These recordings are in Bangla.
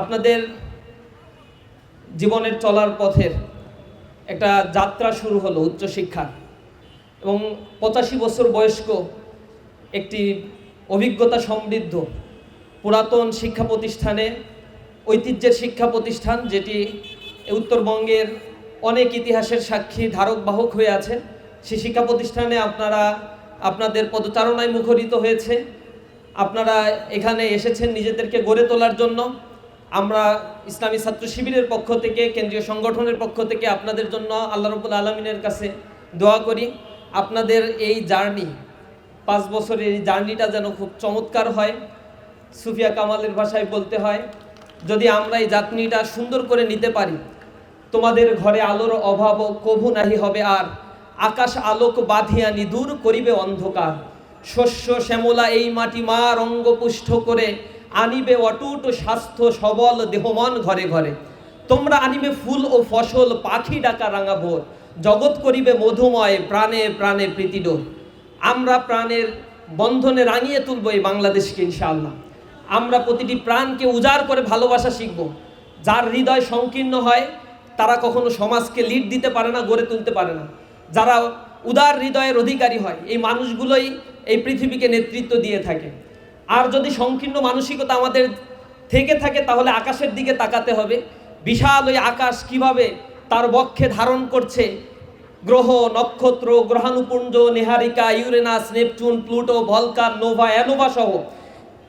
আপনাদের জীবনের চলার পথের একটা যাত্রা শুরু হলো উচ্চশিক্ষার এবং পঁচাশি বছর বয়স্ক একটি অভিজ্ঞতা সমৃদ্ধ পুরাতন শিক্ষা প্রতিষ্ঠানে, ঐতিহ্যের শিক্ষা প্রতিষ্ঠান যেটি উত্তরবঙ্গের অনেক ইতিহাসের সাক্ষী ধারক বাহক হয়ে আছে। সেই শিক্ষা প্রতিষ্ঠানে আপনারা, আপনাদের পদচারণায় মুখরিত হয়েছে। আপনারা এখানে এসেছেন নিজেদেরকে গড়ে তোলার জন্য। আমরা ইসলামী ছাত্র শিবিরের পক্ষ থেকে, কেন্দ্রীয় সংগঠনের পক্ষ থেকে আপনাদের জন্য আল্লাহ রবুল আলমিনের কাছে দোয়া করি। আপনাদের এই জার্নি, পাঁচ বছরের এই জার্নিটা যেন খুব চমৎকার হয়। সুফিয়া কামালের ভাষায় বলতে হয়, যদি আমরা এই জার্নিটা সুন্দর করে নিতে পারি, তোমাদের ঘরে আলোর অভাব কভু নাহি হবে আর আকাশ আলোক বাঁধিয়ানি দূর করিবে অন্ধকার। শস্য শ্যামলা এই মাটি মা রঙ্গপুষ্ট করে আনিবে অটুট স্বাস্থ্য সবল দেহমন ঘরে ঘরে। তোমরা আনিবে ফুল ও ফসল, পাখি ডাকা রাঙা ভোর। জগৎ করিবে মধুময়, প্রাণে প্রাণে প্রীতিডোর। আমরা প্রাণের বন্ধনে রাঙিয়ে তুলব এই বাংলাদেশকে, ইনশাআল্লাহ। আমরা প্রতিটি প্রাণকে উজাড় করে ভালোবাসা শিখব। যার হৃদয় সংকীর্ণ হয়, তারা কখনো সমাজকে লিড দিতে পারে না, গড়ে তুলতে পারে না। যারা উদার হৃদয়ের অধিকারী হয়, এই মানুষগুলোই এই পৃথিবীকে নেতৃত্ব দিয়ে থাকে। আর যদি সংকীর্ণ মানসিকতা আমাদের থেকে থাকে, তাহলে আকাশের দিকে তাকাতে হবে। বিশাল ওই আকাশ কীভাবে তার বক্ষে ধারণ করছে? গ্রহ, নক্ষত্র, গ্রহাণুপুঞ্জ, নেহারিকা, ইউরেনাস, নেপচুন, প্লুটো ভলকার নোভা অ্যানোভা সহ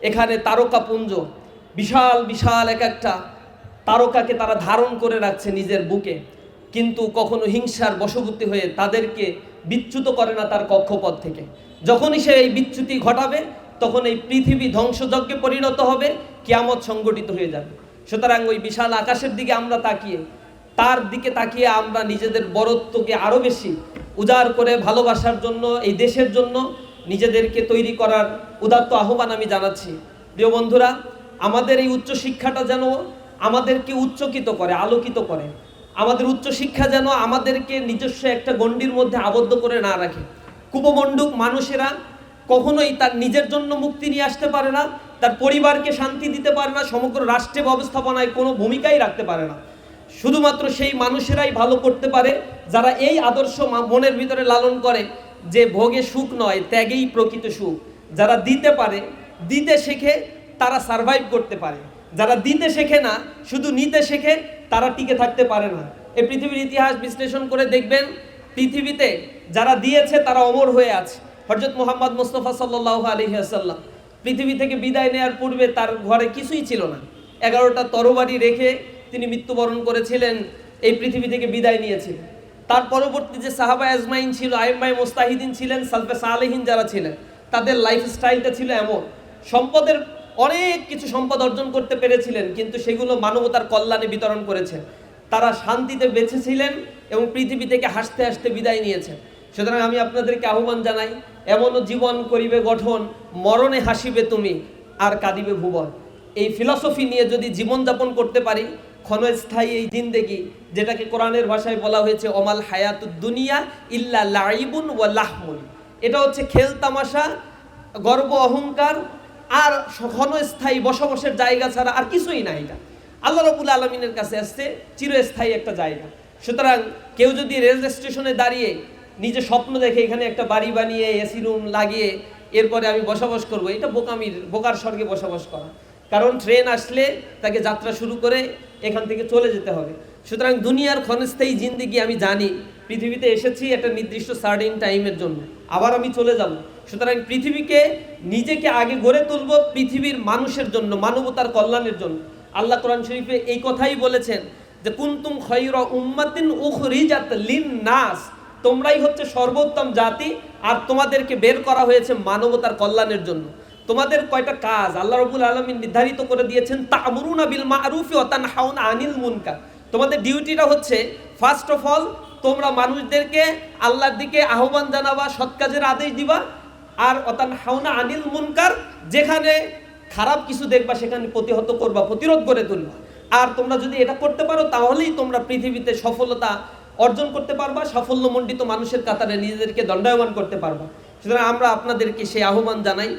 এখানে তারকাপুঞ্জ বিশাল বিশাল এক একটা তারকাকে তারা ধারণ করে রাখছে নিজের বুকে। কিন্তু কখনো হিংসার বশবর্তী হয়ে তাদেরকে বিচ্যুত করে না তার কক্ষপথ থেকে। যখনই সে এই বিচ্যুতি ঘটাবে তখন এই পৃথিবী ধ্বংসযজ্ঞে পরিণত হবে, কিয়ামত সংগঠিত হয়ে যাবে। সুতরাং ওই বিশাল আকাশের দিকে আমরা তাকিয়ে, তার দিকে তাকিয়ে আমরা নিজেদের বরত্বকে আরও বেশি উজাড় করে ভালোবাসার জন্য, এই দেশের জন্য নিজেদেরকে তৈরি করার উদাত্ত আহ্বান আমি জানাচ্ছি। প্রিয় বন্ধুরা, আমাদের এই উচ্চশিক্ষাটা যেন আমাদেরকে উচ্চকিত করে, আলোকিত করে। আমাদের উচ্চশিক্ষা যেন আমাদেরকে নিজস্ব একটা গণ্ডির মধ্যে আবদ্ধ করে না রাখে। কুপমণ্ডুক মানুষেরা কখনোই তার নিজের জন্য মুক্তি নিয়ে আসতে পারে না, তার পরিবারকে শান্তি দিতে পারে না, সমগ্র রাষ্ট্রে ব্যবস্থাপনায় কোনো ভূমিকাই রাখতে পারে না। শুধুমাত্র সেই মানুষেরাই ভালো করতে পারে, যারা এই আদর্শ মনের ভিতরে লালন করে যে ভোগে সুখ নয়, ত্যাগেই প্রকৃত সুখ। যারা দিতে পারে, দিতে শেখে, তারা সারভাইভ করতে পারে। যারা দিতে শেখে না, শুধু নিতে শেখে, তারা টিকে থাকতে পারে না। এই পৃথিবীর ইতিহাস বিশ্লেষণ করে দেখবেন, পৃথিবীতে যারা দিয়েছে, তারা অমর হয়ে আছে। হজরত মোহাম্মদ মুস্তফা সাল্লাহ আলহিহাসাল্লাম পৃথিবী থেকে বিদায় নেওয়ার পূর্বে তার ঘরে কিছুই ছিল না। এগারোটা তরবারি রেখে তিনি মৃত্যুবরণ করেছিলেন, এই পৃথিবী থেকে বিদায় নিয়েছিলেন তার পরবর্তী যে সাহাবা আজমাইন ছিল আইম্মাই মোস্তাহিদিন ছিলেন, সালফে সালেহিন যারা ছিলেন, তাদের লাইফস্টাইলটা ছিল এমন। সম্পদের অনেক কিছু সম্পদ অর্জন করতে পেরেছিলেন, কিন্তু সেগুলো মানবতার কল্যাণে বিতরণ করেছেন। তারা শান্তিতে বেঁচেছিলেন এবং পৃথিবী থেকে হাসতে হাসতে বিদায় নিয়েছেন। সুতরাং আমি আপনাদেরকে আহ্বান জানাই এমনও জীবন করিবে গঠন, মরণে হাসিবে তুমি, আর কাঁদিবে ভুবন। এই ফিলসফি নিয়ে যদি জীবনযাপন করতে পারি, ক্ষণস্থায়ী এই জিন্দেগি, যেটাকে কোরআনের ভাষায় বলা হয়েছে অমাল হায়াতুদ দুনিয়া ইল্লা লাইবুন ওয়া লাহমুন। এটা হচ্ছে খেল, তামাশা, গর্ব, অহংকার, আর ক্ষণস্থায়ী বসবাসের জায়গা ছাড়া আর কিছুই না এটা। আল্লাহ রবুল আলমিনের কাছে আসছে, চিরস্থায়ী একটা জায়গা। সুতরাং কেউ যদি রেল স্টেশনে দাঁড়িয়ে নিজে স্বপ্ন দেখে এখানে একটা বাড়ি বানিয়ে এসি রুম লাগিয়ে এরপরে আমি বসবাস করব। এটা বোকামির, বোকার স্বর্গে বসবাস করা। কারণ ট্রেন আসলে তাকে যাত্রা শুরু করে এখান থেকে চলে যেতে হবে। সুতরাং দুনিয়ার ক্ষণস্থায়ী জিন্দিগি আমি জানি, পৃথিবীতে এসেছি একটা নির্দিষ্ট সার্টিন টাইমের জন্য। আবার আমি চলে যাব। সুতরাং পৃথিবীকে নিজেকে আগে গড়ে তুলব পৃথিবীর মানুষের জন্য, মানবতার কল্যাণের জন্য। আল্লাহ কোরআন শরীফে এই কথাই বলেছেন যে, কুন্তুম খয়রা উম্মাতিন উখরিজাত লিন নাস তোমরাই হচ্ছে সর্বোত্তম জাতি আর তোমাদেরকে বের করা হয়েছে মানবতার কল্যাণের জন্য। তোমাদের কয়টা কাজ আল্লাহ রবুল আলমিন নির্ধারিত করে দিয়েছেন তা তামরুনা বিল মারুফি অতান তানহাউন আনিল মুনকার। তোমাদের ডিউটিটা হচ্ছে ফার্স্ট অফ অল তোমরা মানুষদেরকে আল্লাহর দিকে আহ্বান জানাবা, সৎ কাজের আদেশ দিবা, আর অতান হাওনা আনিল মুনকার, যেখানে খারাপ কিছু দেখবা, সেখানে প্রতিহত করবা, প্রতিরোধ করে তুলবা। আর তোমরা যদি এটা করতে পারো, তাহলেই তোমরা পৃথিবীতে সফলতা অর্জন করতে পারবা, সাফল্যমণ্ডিত মানুষের কাতারে নিজেদেরকে দণ্ডায়মান করতে পারবা। সুতরাং আমরা আপনাদেরকে সেই আহ্বান জানাই,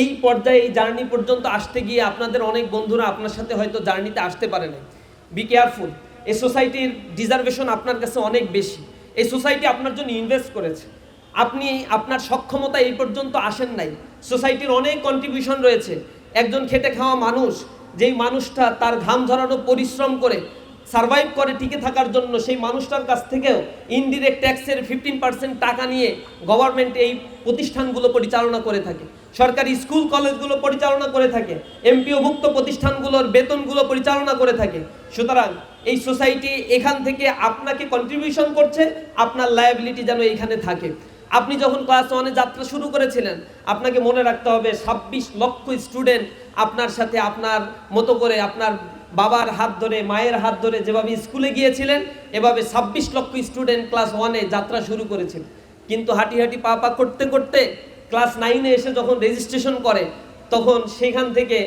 এই পর্যায়ে, এই জার্নি পর্যন্ত আসতে গিয়ে আপনাদের অনেক বন্ধুরা আপনার সাথে হয়তো জার্নিতে আসতে পারে না বি কেয়ারফুল এই সোসাইটির ডিজার্ভেশন আপনার কাছে অনেক বেশি। এই সোসাইটি আপনার জন্য ইনভেস্ট করেছে। আপনি, আপনার সক্ষমতা এই পর্যন্ত আসেন নাই। সোসাইটির অনেক কন্ট্রিবিউশন রয়েছে। একজন খেটে খাওয়া মানুষ, যেই মানুষটা তার ঘাম ঝরানো পরিশ্রম করে সার্ভাইভ করে টিকে থাকার জন্য সেই মানুষটার কাছ থেকেও ইনডিরেক্ট ট্যাক্সের ফিফটিন পার্সেন্ট টাকা নিয়ে গভর্নমেন্ট এই প্রতিষ্ঠানগুলো পরিচালনা করে থাকে। সরকারি স্কুল, কলেজগুলো পরিচালনা করে থাকে। এমপিওভুক্ত প্রতিষ্ঠানগুলোর বেতনগুলো পরিচালনা করে থাকে। সুতরাং এই সোসাইটি এখান থেকে আপনাকে কন্ট্রিবিউশন করছে, আপনার লায়াবিলিটি যেন এখানে থাকে। আপনি যখন ক্লাস ওয়ানে যাত্রা শুরু করেছিলেন, আপনাকে মনে রাখতে হবে, ছাব্বিশ লক্ষ স্টুডেন্ট আপনার সাথে, আপনার মতো করে আপনার বাবার হাত ধরে, মায়ের হাত ধরে যেভাবে স্কুলে গিয়েছিলেন, এভাবে ছাব্বিশ লক্ষ স্টুডেন্ট ক্লাস ওয়ানে যাত্রা শুরু করেছিল কিন্তু হাঁটি হাঁটি পা পা করতে করতে ক্লাস নাইনে এসে যখন রেজিস্ট্রেশন করে, তখন সেখান থেকে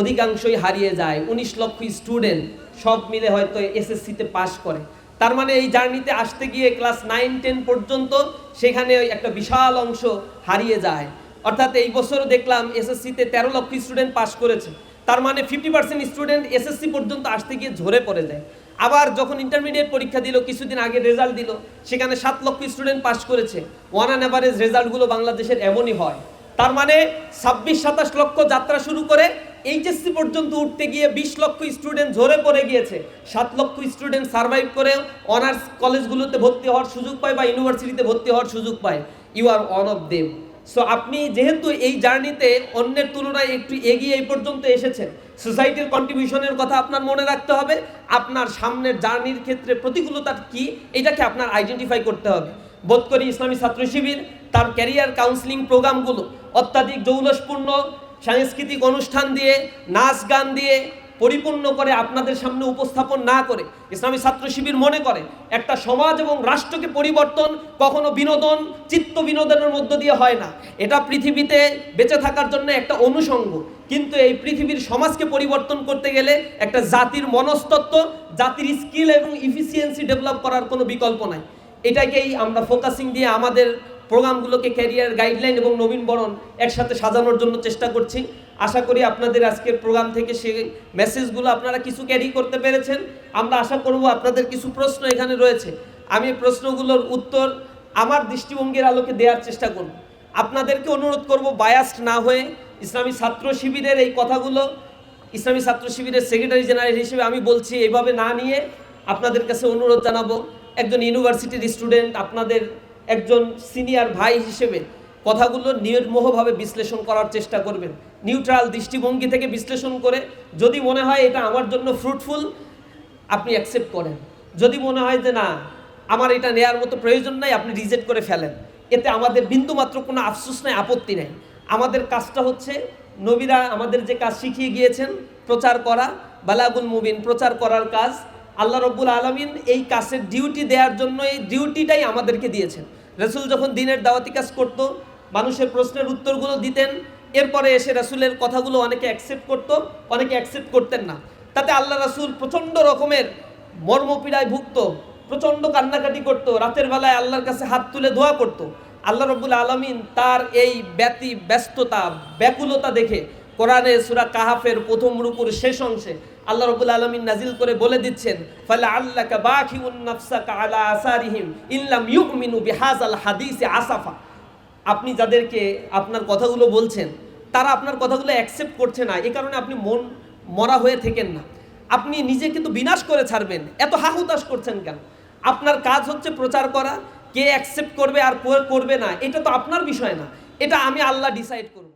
অধিকাংশই হারিয়ে যায়। উনিশ লক্ষ স্টুডেন্ট সব মিলে হয়তো এসএসসিতে পাশ করে। তার মানে এই জার্নিতে আসতে গিয়ে ক্লাস নাইন টেন পর্যন্ত সেখানে একটা বিশাল অংশ হারিয়ে যায়। অর্থাৎ এই বছরও দেখলাম এসএসসিতে তেরো লক্ষ স্টুডেন্ট পাশ করেছে। তার মানে ফিফটি পার্সেন্ট স্টুডেন্ট এসএসসি পর্যন্ত আসতে গিয়ে ঝরে পড়ে যায়। আবার যখন ইন্টারমিডিয়েট পরীক্ষা দিল, কিছুদিন আগে রেজাল্ট দিল, সেখানে সাত লক্ষ স্টুডেন্ট পাশ করেছে। ওয়ান অ্যান অ্যাভারেজ রেজাল্টগুলো বাংলাদেশের এমনই হয়। তার মানে ছাব্বিশ, সাতাশ লক্ষ যাত্রা শুরু করে এইচএসসি পর্যন্ত উঠতে গিয়ে বিশ লক্ষ স্টুডেন্ট ঝরে পড়ে গিয়েছে। সাত লক্ষ স্টুডেন্ট সার্ভাইভ করে অনার্স কলেজগুলোতে ভর্তি হওয়ার সুযোগ পায় বা ইউনিভার্সিটিতে ভর্তি হওয়ার সুযোগ পায়। You are one of them so আপনি যেহেতু এই জার্নিতে অন্যের তুলনায় একটু এগিয়ে এই পর্যন্ত এসেছেন সোসাইটির কন্ট্রিবিউশনের কথা আপনার মনে রাখতে হবে। আপনার সামনের জার্নির ক্ষেত্রে প্রতিকূলতা কি, এটাকে আপনার আইডেন্টিফাই করতে হবে। বোধ করি ইসলামী ছাত্র শিবির, তার ক্যারিয়ার কাউন্সিলিং প্রোগ্রামগুলো অত্যাধিক জৌলসপূর্ণ, সাংস্কৃতিক অনুষ্ঠান দিয়ে, নাচ গান দিয়ে পরিপূর্ণ করে আপনাদের সামনে উপস্থাপন না করে, ইসলামী ছাত্র শিবির মনে করে, একটা সমাজ এবং রাষ্ট্রকে পরিবর্তন, কখনো বিনোদন, চিত্ত বিনোদনের মধ্য দিয়ে হয় না। এটা পৃথিবীতে বেঁচে থাকার জন্য একটা অনুষঙ্গ। কিন্তু এই পৃথিবীর সমাজকে পরিবর্তন করতে গেলে একটা জাতির মনস্তত্ত্ব, জাতির স্কিল এবং ইফিসিয়েন্সি ডেভেলপ করার কোনো বিকল্প নাই। এটাকেই আমরা ফোকাসিং দিয়ে আমাদের প্রোগ্রামগুলোকে ক্যারিয়ার গাইডলাইন এবং নবীনবরণ একসাথে সাজানোর জন্য চেষ্টা করছি। আশা করি আপনাদের আজকের প্রোগ্রাম থেকে সেই মেসেজগুলো আপনারা কিছু ক্যারি করতে পেরেছেন। আমরা আশা করব আপনাদের কিছু প্রশ্ন এখানে রয়েছে। আমি প্রশ্নগুলোর উত্তর আমার দৃষ্টিভঙ্গির আলোকে দেওয়ার চেষ্টা করব। আপনাদেরকে অনুরোধ করব বায়াসড না হয়ে ইসলামী ছাত্র শিবিরের এই কথাগুলো, ইসলামী ছাত্র শিবিরের সেক্রেটারি জেনারেল হিসেবে আমি বলছি এইভাবে না নিয়ে আপনাদের কাছে অনুরোধ জানাব। একজন ইউনিভার্সিটির স্টুডেন্ট আপনাদের একজন সিনিয়র ভাই হিসেবে কথাগুলো নির্মোহভাবে বিশ্লেষণ করার চেষ্টা করবেন। নিউট্রাল দৃষ্টিভঙ্গি থেকে বিশ্লেষণ করে যদি মনে হয় এটা আমার জন্য ফ্রুটফুল, আপনি অ্যাকসেপ্ট করেন। যদি মনে হয় যে না, আমার এটা নেয়ার মতো প্রয়োজন নাই, আপনি রিজেক্ট করে ফেলেন। এতে আমাদের বিন্দুমাত্র কোনো আফসোস নাই, আপত্তি নেই। আমাদের কাজটা হচ্ছে নবীরা আমাদের যে কাজ শিখিয়ে গিয়েছেন, প্রচার করা, বালাগুল মুবিন, প্রচার করার কাজ। আল্লাহ রব্বুল আলমিন এই কাজের ডিউটি দেওয়ার জন্য এই ডিউটিটাই আমাদেরকে দিয়েছেন। রসুল যখন দিনের দাওয়াতি কাজ করতো মানুষের প্রশ্নের উত্তরগুলো দিতেন, এরপরে এসে রাসুলের কথাগুলো অনেকে অ্যাকসেপ্ট করতো, অনেকে অ্যাকসেপ্ট করতেন না। তাতে আল্লাহ রাসুল প্রচণ্ড রকমের মর্মপীড়ায় ভুগত, প্রচণ্ড কান্নাকাটি করতো, রাতের বেলায় আল্লাহর কাছে হাত তুলে দোয়া করতো। আল্লাহ রব্বুল আলমিন তার এই ব্যতি ব্যস্ততা, ব্যাকুলতা দেখে কোরআনে সুরা কাহাফের প্রথম রুকুর শেষ অংশে আল্লাহ রবুল আলমিন নাজিল করে বলে দিচ্ছেন ফলে আল্লাহ নাফসাকা আলা আসারিহিম ইল্লাম ইউমিনু বিহাজাল হাদিসে আসাফা। আপনি যাদেরকে আপনার কথাগুলো বলছেন, তারা আপনার কথাগুলো অ্যাকসেপ্ট করছে না। এ কারণে আপনি মন মরা হয়ে থেকেন না। আপনি নিজে কিন্তু বিনাশ করে ছাড়বেন। এত হাহুতাশ করছেন কেন? আপনার কাজ হচ্ছে প্রচার করা, কে অ্যাকসেপ্ট করবে আর করবে না, এটা তো আপনার বিষয় না। এটা আমি আল্লাহ ডিসাইড করব।